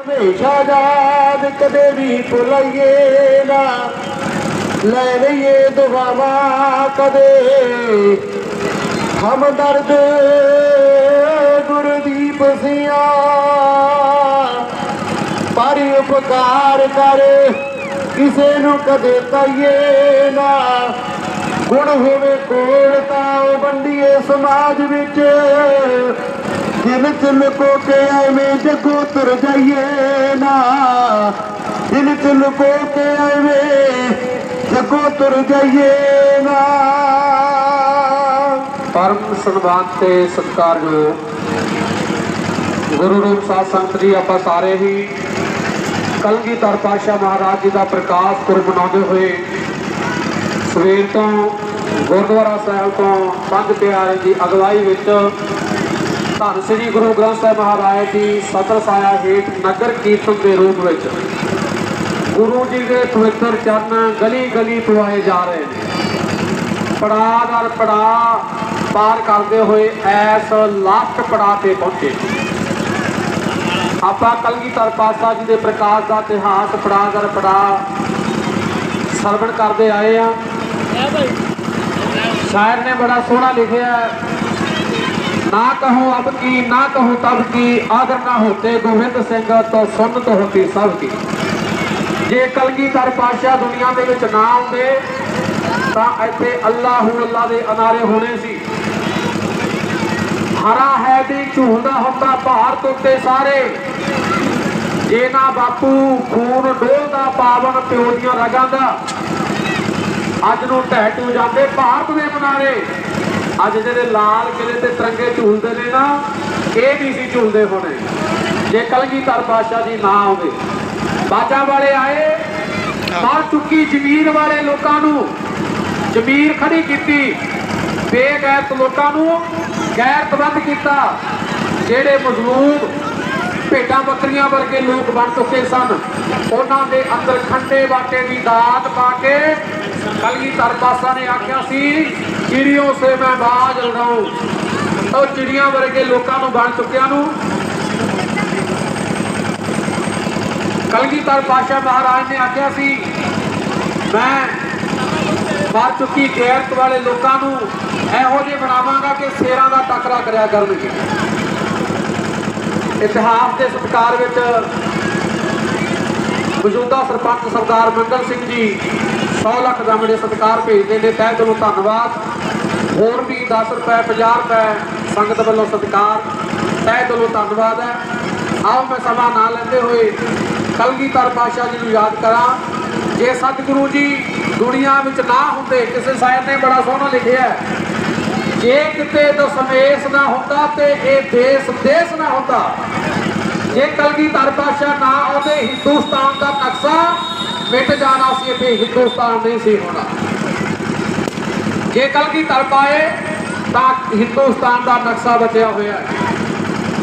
ਹਮੇਸ਼ਾ ਯਾਦ ਕਦੇ ਵੀ ਭੁਲਾਈਏ ਨਾ। ਲੈ ਲਈਏ ਦੁਆਵਾਂ ਕਦੇ। ਹਮਦਰਦ ਗੁਰਦੀਪ ਸਿੰਘਾ ਪਰ ਉਪਕਾਰ ਕਰ ਕਿਸੇ ਨੂੰ ਕਦੇ ਤਾਈਏ ਨਾ। ਗੁਣ ਹੋਵੇ ਕੋਲ ਤਾਂ ਉਹ ਵੰਡੀਏ ਸਮਾਜ ਵਿੱਚ। ਦਿਲ ਚ ਲੁਕੋ ਕੇ ਐਵੇਂ ਜਗੋ ਤੁਰ ਜਾਈਏ ਨਾ। ਦਿਲ ਚ ਲੁਕੋ ਕੇ ਐਵੇਂ ਜਗੋ ਤੁਰ ਪਰਮ ਸਨਮਾਨ ਤੇ ਸਤਿਕਾਰਯੋਗ ਗੁਰੂ ਰੂਪ ਸਾਧ ਸੰਗਤ ਜੀ, ਆਪਾਂ ਸਾਰੇ ਹੀ ਕਲਗੀਧਰ ਪਾਤਸ਼ਾਹ ਮਹਾਰਾਜ ਜੀ ਦਾ ਪ੍ਰਕਾਸ਼ ਪੁਰਬ ਮਨਾਉਂਦੇ ਹੋਏ ਸਵੇਰ ਤੋਂ ਗੁਰਦੁਆਰਾ ਸਾਹਿਬ ਤੋਂ ਪੰਜ ਪਿਆਰੇ ਦੀ ਅਗਵਾਈ ਵਿੱਚ ਧੰਨ ਸ੍ਰੀ ਗੁਰੂ ਗ੍ਰੰਥ ਸਾਹਿਬ ਮਹਾਰਾਜ ਜੀ ਸਤਰ ਸਾਇਆ ਹੇਠ ਨਗਰ ਕੀਰਤਨ ਦੇ ਰੂਪ ਵਿੱਚ। ਗੁਰੂ ਜੀ ਦੇ ਪਵਿੱਤਰ ਚਰਨ ਗਲੀ ਗਲੀ ਪਵਾਏ ਜਾ ਰਹੇ ਨੇ। ਪੜਾਅ ਦਰ ਪੜਾਅ ਪਾਰ ਕਰਦੇ ਹੋਏ ਐਸ ਲਾਸਟ ਪੜਾਅ ਤੇ ਪਹੁੰਚੇ। ਆਪਾਂ ਕਲਗੀਧਰ ਪਾਤਸ਼ਾਹ ਜੀ ਦੇ ਪ੍ਰਕਾਸ਼ ਦਾ ਇਤਿਹਾਸ ਪੜਾਅ ਦਰ ਪੜਾਅ ਸਰਵਣ ਕਰਦੇ ਆਏ ਆ। ਸ਼ਾਇਰ ਨੇ ਬੜਾ ਸੋਹਣਾ ਲਿਖਿਆ ਹੈ, ਨਾ ਕਹੋ ਅਬ ਕੀ ਨਾ ਕਹੋ ਤਬ ਕੀ ਆਦਰ ਨਾ ਹੋਤੇ ਸਿੰਘ ਤੋਂ ਸੁਨਤ ਹੋਤੀ ਸਭ ਕੀ ਜੇ ਕਲਗੀਧਰ ਪਾਤਸ਼ਾਹ ਦੁਨੀਆ ਦੇ ਵਿੱਚ ਨਾ ਆਉਂਦੇ ਤਾਂ ਇੱਥੇ ਅੱਲਾਹੂ ਅੱਲਾ ਦੇ ਅਨਾਰੇ ਹੋਣੇ ਸੀ। ਹਰਾ ਹੈ ਦੀ ਝੂਲਦਾ ਹੁੰਦਾ ਭਾਰਤ ਉੱਤੇ ਸਾਰੇ। ਜੇ ਨਾ ਬਾਪੂ ਖੂਨ ਡੋਲਦਾ ਪਾਵਨ ਪਿਓ ਦੀਆਂ ਰਗਾਂ ਦਾ ਅੱਜ ਨੂੰ ਢਹਿ ਟੂ ਜਾਂਦੇ ਭਾਰਤ ਦੇ ਮਨਾਰੇ। ਅੱਜ ਜਿਹੜੇ ਲਾਲ ਕਿਲੇ ਤੇ ਤਿਰੰਗੇ ਝੂਲਦੇ ਨੇ ਨਾ, ਇਹ ਨਹੀਂ ਸੀ ਝੂਲਦੇ ਹੋਣੇ। ਜੇ ਕਲਗੀਧਰ ਪਾਤਸ਼ਾਹ ਜੀ ਨਾ ਆਉਂਦੇ ਬਾਜਾਂ ਵਾਲੇ ਆਏ, ਮਾਰ ਚੁੱਕੀ ਜ਼ਮੀਰ ਵਾਲੇ ਲੋਕਾਂ ਨੂੰ। ਜ਼ਮੀਰ ਖੜੀ ਕੀਤੀ ਬੇਗੈਰਤ ਲੋਕਾਂ ਨੂੰ ਗੈਰਤਬੰਦ ਕੀਤਾ। ਜਿਹੜੇ ਮਜ਼ਲੂਮ ਭੇਡਾਂ ਬੱਕਰੀਆਂ ਵਰਗੇ ਲੋਕ ਬਣ ਚੁੱਕੇ ਸਨ। ਉਹਨਾਂ ਦੇ ਅੰਦਰ ਖੰਡੇ ਬਾਟੇ ਦੀ ਦਾਤ ਪਾ ਕੇ ਕਲਗੀਧਰ ਪਾਤਸ਼ਾਹ ਨੇ ਆਖਿਆ ਸੀ ਚਿੜੀਆਂ ਸੇ ਮੈਂ ਬਾਜ ਲੜਾਉਂ। ਉਹ ਚਿੜੀਆਂ ਵਰਗੇ ਲੋਕਾਂ ਨੂੰ ਬਣ ਚੁੱਕਿਆਂ ਨੂੰ ਕਲਗੀਧਰ ਪਾਤਸ਼ਾਹ ਮਹਾਰਾਜ ਨੇ ਆਖਿਆ ਸੀ, ਮੈਂ ਮਰ ਚੁੱਕੀ ਗੈਰਤ ਵਾਲੇ ਲੋਕਾਂ ਨੂੰ ਇਹੋ ਜਿਹੇ ਬਣਾਵਾਂਗਾ ਕਿ ਸ਼ੇਰਾਂ ਦਾ ਟੱਕਰਾ ਕਰਿਆ ਕਰਨਗੇ। ਇਤਿਹਾਸ ਦੇ ਸਤਕਾਰ ਵਿੱਚ ਮੌਜੂਦਾ ਸਰਪੰਚ ਸਰਦਾਰ ਮੰਗਲ ਸਿੰਘ ਜੀ 100 ਲੱਖ ਦਾ ਮੇਰੇ ਸਤਕਾਰ ਭੇਜਦੇ ਨੇ, ਤਹਿ ਦਿਲੋਂ ਧੰਨਵਾਦ। ਹੋਰ ਵੀ 10 ਰੁਪਏ 50 ਰੁਪਏ ਸੰਗਤ ਵੱਲੋਂ ਸਤਕਾਰ, ਤਹਿ ਦਿਲੋਂ ਧੰਨਵਾਦ ਹੈ। ਆਓ ਮੈਂ ਸਮਾਂ ਨਾ ਲੈਂਦੇ ਹੋਏ ਕਲਗੀਧਰ ਪਾਤਸ਼ਾਹ ਜੀ ਨੂੰ ਯਾਦ ਕਰਾਂ। ਜੇ ਸਤਿਗੁਰੂ ਜੀ ਦੁਨੀਆ ਵਿੱਚ ਨਾ ਹੁੰਦੇ, ਕਿਸੇ ਸ਼ਾਇਰ ਨੇ ਬੜਾ ਸੋਹਣਾ ਲਿਖਿਆ ਹੈ। ਜੇ ਕਿਤੇ ਦਸਮੇਸ਼ ਨਾ ਹੁੰਦਾ ਤੇ ਇਹ ਦੇਸ਼ ਦੇਸ਼ ਨਾ ਹੁੰਦਾ। ਜੇ ਕਲਗੀਧਰ ਪਾਤਸ਼ਾਹ ਨਾ ਆਉਂਦੇ, ਹਿੰਦੁਸਤਾਨ ਦਾ ਨਕਸ਼ਾ ਮਿਟ ਜਾਣਾ ਸੀ, ਇੱਥੇ ਹਿੰਦੁਸਤਾਨ ਨਹੀਂ ਸੀ ਹੋਣਾ। ਜੇ ਕਲਗੀਧਰ ਪਾਏ, ਤਾਂ ਹਿੰਦੁਸਤਾਨ ਦਾ ਨਕਸ਼ਾ ਬਚਿਆ ਹੋਇਆ ਹੈ।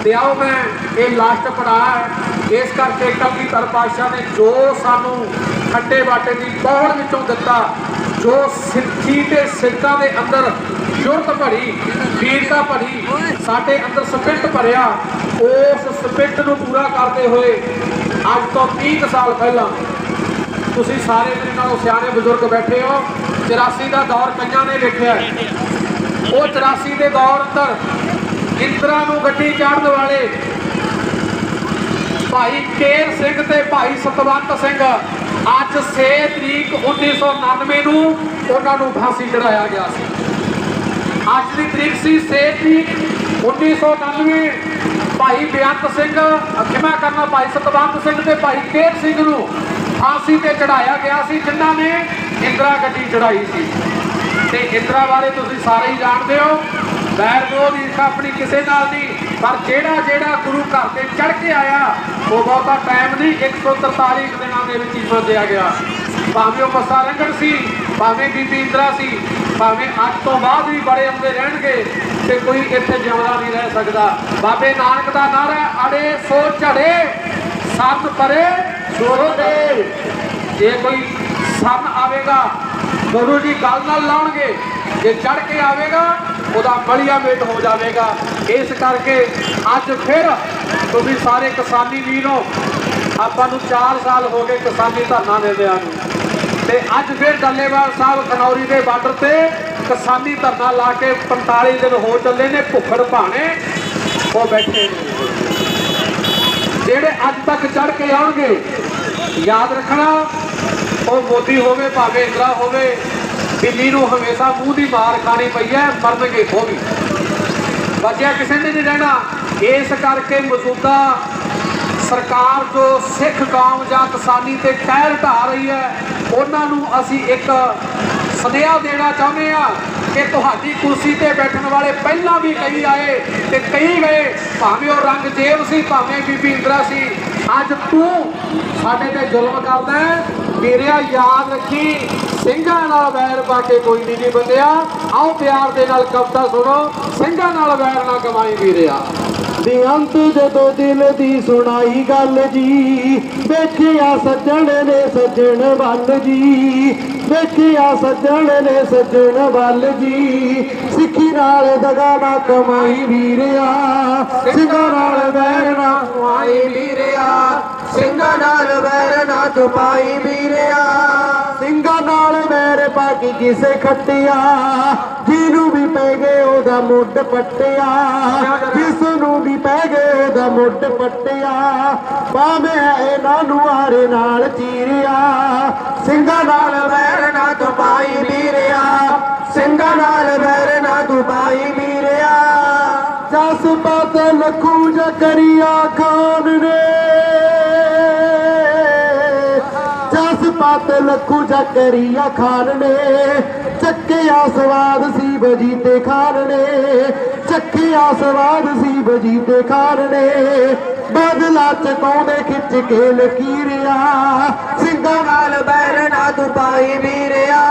ਤੇ ਆਓ ਮੈਂ ਇਹ ਲਾਸਟ ਪੜਾਅ ਹੈ। ਇਸ ਕਰਕੇ ਕਲਗੀਧਰ ਪਾਤਸ਼ਾਹ ਨੇ ਜੋ ਸਾਨੂੰ ਖੱਟੇ ਬਾਟੇ ਦੀ ਪੌੜ ਵਿੱਚੋਂ ਦਿੱਤਾ, ਜੋ ਸਿੱਖੀ ਤੇ ਸਿੱਖਾਂ ਦੇ ਅੰਦਰ ਜੁਰਤ ਭਰੀ ਵੀਰਤਾ ਭਰੀ, ਸਾਡੇ ਅੰਦਰ ਸਪਿਰਟ ਭਰਿਆ, ਉਸ ਸਪਿਰਟ ਨੂੰ ਪੂਰਾ ਕਰਦੇ ਹੋਏ ਅੱਜ ਤੋਂ 30 ਕੁ ਸਾਲ ਪਹਿਲਾਂ ਤੁਸੀਂ ਸਾਰੇ ਮੇਰੇ ਨਾਲੋਂ ਸਿਆਣੇ ਬਜ਼ੁਰਗ ਬੈਠੇ ਹੋ 84 ਦਾ ਦੌਰ ਕਈਆਂ ਨੇ ਵੇਖਿਆ ਉਹ 84 ਦੇ ਦੌਰ ਅੰਦਰ ਇੰਦਰਾ ਨੂੰ ਗੱਡੀ ਚਾੜਨ ਵਾਲੇ ਭਾਈ ਕੇਰ ਸਿੰਘ ਤੇ ਭਾਈ ਸਤਵੰਤ ਸਿੰਘ। ਅੱਜ 6 ਤਰੀਕ 1999 ਨੂੰ ਉਹਨਾਂ ਨੂੰ ਫਾਂਸੀ ਚੜਾਇਆ ਗਿਆ ਸੀ। ਅੱਜ ਦੀ ਤਰੀਕ ਸੀ 6 ਤਰੀਕ 1999 ਭਾਈ ਬੇਅੰਤ ਸਿੰਘ, ਅਖਿਮਾ ਕਰਨਾ ਭਾਈ ਸਤਵੰਤ ਸਿੰਘ ਤੇ ਭਾਈ ਕੇਰ ਸਿੰਘ ਨੂੰ ਫਾਂਸੀ ਤੇ ਚੜਾਇਆ ਗਿਆ ਸੀ, ਜਿਨ੍ਹਾਂ ਨੇ ਇੰਦਰਾ ਗੱਡੀ ਚੜਾਈ ਸੀ। ਤੇ ਇੰਦਰਾ ਬਾਰੇ ਤੁਸੀਂ ਸਾਰੇ ਹੀ ਜਾਣਦੇ ਹੋ। ਵੈਰ ਵਿਰੋਧ ਈਰਖਾ ਆਪਣੀ ਕਿਸੇ ਨਾਲ ਨਹੀਂ, ਪਰ ਜਿਹੜਾ ਜਿਹੜਾ ਗੁਰੂ ਘਰ ਤੇ ਚੜ ਕੇ ਆਇਆ ਉਹ ਬਹੁਤਾ ਟਾਈਮ ਨਹੀਂ 143 ਕੁ ਦਿਨਾਂ ਦੇ ਵਿੱਚ ਹੀ ਮੰਨਿਆ ਗਿਆ। ਭਾਵੇਂ ਉਹ ਮੱਸਾ ਰੰਗਣ ਸੀ, ਭਾਵੇਂ ਬੀਬੀ ਇੰਦਰਾ ਸੀ, ਭਾਵੇਂ ਅੱਜ ਤੋਂ ਬਾਅਦ ਵੀ ਬੜੇ ਆਉਂਦੇ ਰਹਿਣਗੇ ਤੇ ਕੋਈ ਇੱਥੇ ਜਿਉਂਦਾ ਨਹੀਂ ਰਹਿ ਸਕਦਾ। ਬਾਬੇ ਨਾਨਕ ਦਾ ਨਾਰਾ, ਅੜੇ ਸੋ ਝੜੇ, ਸਤ ਪਰੇ ਸੋਰੋ ਦੇ। ਜੇ ਕੋਈ ਸਨ ਆਵੇਗਾ, ਗੁਰੂ ਜੀ ਗੱਲ ਨਾਲ ਲਾਉਣਗੇ। ਜੇ ਚੜ ਕੇ ਆਵੇਗਾ, ਉਹਦਾ ਬਲੀਆ ਮੇਟ ਹੋ ਜਾਵੇਗਾ। ਇਸ ਕਰਕੇ ਅੱਜ ਫਿਰ ਤੁਸੀਂ ਸਾਰੇ ਕਿਸਾਨੀ ਵੀਰੋ, ਆਪਾਂ ਨੂੰ 4 ਸਾਲ ਹੋ ਗਏ ਕਿਸਾਨੀ ਧਰਨਾ ਦੇਦਿਆਂ ਨੂੰ। ਤੇ ਅੱਜ ਫਿਰ ਡੱਲੇਵਾਲ ਸਾਹਿਬ ਖਨੌਰੀ ਦੇ ਬਾਰਡਰ ਤੇ ਕਿਸਾਨੀ ਧਰਨਾ ਲਾ ਕੇ 45 ਦਿਨ ਹੋ ਚੱਲੇ ਨੇ, ਭੁੱਖੜ ਭਾਣੇ, ਉਹ ਬੈਠੇ ਨੇ। ਜਿਹੜੇ ਅੱਜ ਤੱਕ ਚੜ ਕੇ ਆਉਣਗੇ, ਯਾਦ ਰੱਖਣਾ, ਉਹ ਮੋਦੀ ਹੋਵੇ, ਭਾਵੇਂ ਇੰਦਰਾ ਹੋਵੇ ਦਿੱਲੀ ਨੂੰ ਹਮੇਸ਼ਾ ਮੂੰਹ ਦੀ ਮਾਰ ਖਾਣੀ ਪਈ ਹੈ, ਮਰਨਗੇ ਉਹ ਵੀ ਬਚਿਆ ਕਿਸੇ ਨੇ ਨਹੀਂ ਰਹਿਣਾ। ਇਸ ਕਰਕੇ ਮੌਜੂਦਾ ਸਰਕਾਰ ਜੋ ਸਿੱਖ ਕੌਮ ਜਾਂ ਕਿਸਾਨੀ ਤੇ ਟਹਿਲ ਢਾ ਰਹੀ ਹੈ, ਉਹਨਾਂ ਨੂੰ ਅਸੀਂ ਇੱਕ ਸੁਨੇਹਾ ਦੇਣਾ ਚਾਹੁੰਦੇ ਆ ਕਿ ਤੁਹਾਡੀ ਕੁਰਸੀ ਤੇ ਬੈਠਣ ਵਾਲੇ ਪਹਿਲਾਂ ਵੀ ਕਈ ਆਏ ਤੇ ਕਈ ਗਏ। ਭਾਵੇਂ ਉਹ ਰੰਗਦੇਵ ਸੀ, ਭਾਵੇਂ ਬੀਬੀ ਇੰਦਰਾ ਸੀ। ਅੱਜ ਤੂੰ ਸਾਡੇ ਤੇ ਜ਼ੁਲਮ ਕਰਦਾ ਹੈ। ਮੇਰਿਆ ਯਾਦ ਰੱਖੀ। ਸਿੰਘਾਂ ਨਾਲ ਵੈਰ ਪਾ ਕੇ ਕੋਈ ਨਹੀਂ ਜੀ ਬੰਦਿਆ। ਆਓ ਪਿਆਰ ਦੇ ਨਾਲ ਕਵਿਤਾ ਸੁਣੋ। ਸਿੰਘਾਂ ਨਾਲ ਵੈਰ ਨਾ ਕਮਾਈ ਵੀਰਿਆ। ਬੇਅੰਤ ਜਦੋਂ ਦਿਲ ਦੀ ਸੁਣਾਈ ਗੱਲ ਜੀ, ਵੇਖਿਆ ਸੱਜਣ ਨੇ ਸੱਜਣ ਵੱਲ ਜੀ, ਵੇਖਿਆ ਸੱਜਣ ਨੇ ਸੱਜਣ ਵੱਲ ਜੀ। ਸਿੱਖੀ ਨਾਲ ਦਗਾ ਨਾ ਕਮਾਈ ਵੀਰਿਆ, ਸਿੰਘਾਂ ਨਾਲ ਵੈਰ ਨਾ ਕਮਾਈ ਵੀਰਿਆ, ਸਿੰਘਾਂ ਨਾਲ ਵੈਰ ਨਾ ਕਮਾਈ ਵੀਰਿਆ। ਸਿੰਘਾਂ ਨਾਲ ਵੈਰ ਪਾ ਕਿਸੇ ਖੱਟਿਆ, ਜਿਹਨੂੰ ਵੀ ਪੈ ਗਏ ਉਹਦਾ ਮੁੱਢ ਪੱਟਿਆ ਜਿਸ ਨੂੰ ਵੀ ਪੈ ਗਏ ਉਹਦਾ ਮੁੱਢ ਪੱਟਿਆ, ਭਾਵੇਂ ਇਹਨਾਂ ਨੂੰ ਆਰੇ ਨਾਲ ਚੀਰਿਆ, ਸਿੰਘਾਂ ਨਾਲ ਵੈਰ ਨਾ ਤੁਪਾਈ ਵੀਰਿਆ ਸਿੰਘਾਂ ਨਾਲ ਵੈਰ ਨਾ ਤੁਪਾਈ ਵੀਰਿਆ ਜਸ ਪਤ ਲਖੂ ਜਕਰੀਆ ਖਾਨ ਨੇ। ਜਸ ਪਤ ਲਖੂ ਜਕਰੀਆ ਖਾਨ ਨੇ ਚੱਕਿਆ ਸਵਾਦ ਸੀ ਬਜੀਤੇ ਖਾਨ ਨੇ ਚੱਕਿਆ ਸਵਾਦ ਸੀ ਬਜੀਤੇ ਖਾਨ ਨੇ ਬਦਲਾ ਚਕਾਉਂਦੇ ਖਿੱਚ ਕੇ ਲਕੀਰਿਆ, ਸਿੰਘਾਂ ਨਾਲ ਬੈਰ ਨਾ ਤੂੰ ਪਾਈ ਵੀਰਿਆ,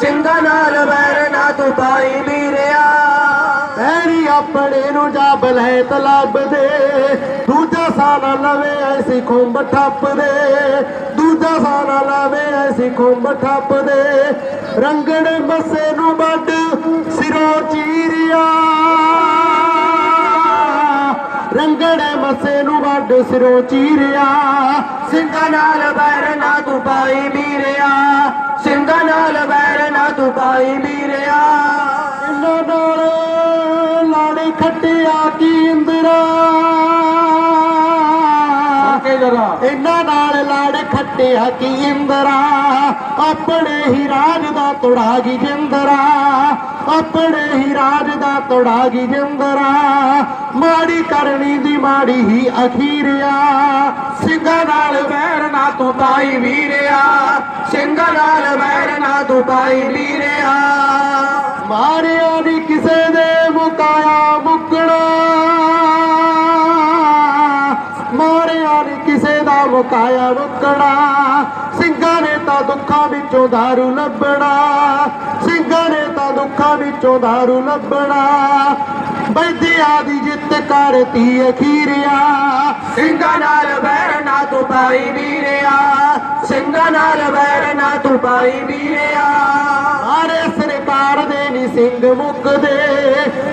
ਸਿੰਘਾਂ ਨਾਲ ਬੈਰ ਨਾ ਤੂੰ ਪਾਈ ਵੀਰਿਆ। ਪੈਰੀ ਆਪਣੇ ਨੂੰ ਜਾ ਬਲੈ ਤਲਬ ਦੇ ਦੂਜਾ ਸਾਨਾ ਲਵੇ ਐਸੀ ਖੁੰਬ ਠੱਪ ਦੇ ਲਵੇ ਐਸੀ ਖੁੰਬ ਠੱਪ ਦੇ ਰੰਗਣ ਮੱਸੇ ਨੂੰ ਵੱਡ ਸਿਰੋਂ ਚੀਰਿਆ। ਰੰਗੜੇ ਮੱਸੇ ਨੂੰ ਵੱਡ ਸਿਰੋਂ ਚੀਰਿਆ। ਸਿੰਘਾਂ ਨਾਲ ਬੈਰ ਨਾ ਤੂੰ ਪਾਈ ਵੀਰਿਆ ਸਿੰਘਾਂ ਨਾਲ ਬੈਰ ਨਾ ਤੂੰ ਪਾਈ ਵੀਰਿਆ ਇਹਨਾਂ ਨਾਲ ਲਾੜੇ ਖੱਟਿਆ ਕੀ ਇੰਦਰਾ। ਇਹਨਾਂ ਨਾਲ ਲਾੜ ਖੱਟਿਆ ਕੀ ਇੰਦਰਾ। ਆਪਣੇ ਹੀ ਰਾਜ ਦਾ ਤੁੜਾ ਜਿੰਦਰਾ ਆਪਣੇ ਹੀ ਰਾਜ ਦਾ ਤੋੜਾ ਗਈ ਜਿੰਦਰਾ ਮਾੜੀ ਕਰਨੀ ਦੀ ਮਾੜੀ ਹੀ ਅਖੀਰਿਆ, ਸਿੰਘਾਂ ਨਾਲ ਵੈਰ ਨਾ ਤੂੰ ਪਾਈ ਵੀਰਿਆ, ਸਿੰਘਾਂ ਨਾਲ ਵੈਰ ਨਾ ਤੂੰ ਪਾਈ ਵੀਰਿਆ। ਮਾਰਿਆ ਨਹੀਂ ਕਿਸੇ ਦੇ ਮੁਕਾਇਆ ਮੁਕਣਾ, ਮਾਰਿਆ ਨੀ ਕਿਸੇ ਦਾ ਮੁਕਾਇਆ ਮੁਕਣਾ। ਤਾਂ ਦੁੱਖਾਂ ਵਿੱਚੋਂ दारू ਲੱਭਣਾ ਸਿੰਘਾਂ ਨੇ ਤਾਂ ਦੁੱਖਾਂ ਵਿੱਚੋਂ दारू ਲੱਭਣਾ ਬੈਦਿਆ ਦੀ ਜਿੱਤ ਕਰਤੀ ਅਖੀਰਿਆ ਸਿੰਘਾਂ ਨਾਲ ਬੈਰ ਨਾ ਤੂੰ ਪਾਈ ਵੀਰਿਆ ਸਿੰਘਾਂ ਨਾਲ ਬੈਰ ਨਾ ਤੂੰ ਪਾਈ ਵੀਰਿਆ ਮਾਰੇ ਸਰਕਾਰ ਦੇ ਨੀ ਸਿੰਘ ਮੁੱਕਦੇ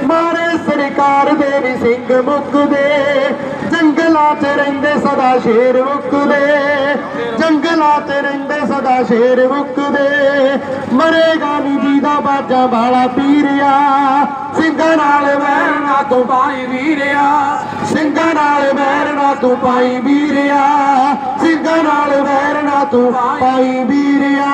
ਮਾਰੇ ਸਰਕਾਰ ਦੇ ਨੀ ਸਿੰਘ ਮੁੱਕਦੇ ਜੰਗਲਾਂ 'ਚ ਰਹਿੰਦੇ ਸਦਾ ਸ਼ੇਰ ਮੁੱਕਦੇ। ਜੰਗਲਾਂ 'ਚ ਰਹਿੰਦੇ ਸਦਾ ਸ਼ੇਰ ਮੁੱਕਦੇ। ਮਰੇਗਾ ਨੀ ਜੀ ਬਾਜਾ ਵਾਲਾ ਪੀਰਿਆ। ਸਿੰਘਾਂ ਨਾਲ ਵੈਰਨਾ ਤੂੰ ਪਾਈ ਵੀਰਿਆ। ਸਿੰਘਾਂ ਨਾਲ ਵੈਰਨਾ ਤੂੰ ਪਾਈ ਵੀਰਿਆ। ਸਿੰਘਾਂ ਨਾਲ ਵੈਰਨਾ ਤੂੰ ਪਾਈ ਵੀਰਿਆ।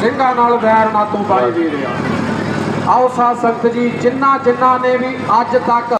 ਸਿੰਘਾਂ ਨਾਲ ਵੈਰ ਤੂੰ ਪਾਈ ਵੀਰਿਆ। ਆਓ ਸਾਧ ਸੰਗਤ ਜੀ ਜਿਨ੍ਹਾਂ ਜਿਨ੍ਹਾਂ ਨੇ ਵੀ ਅੱਜ ਤੱਕ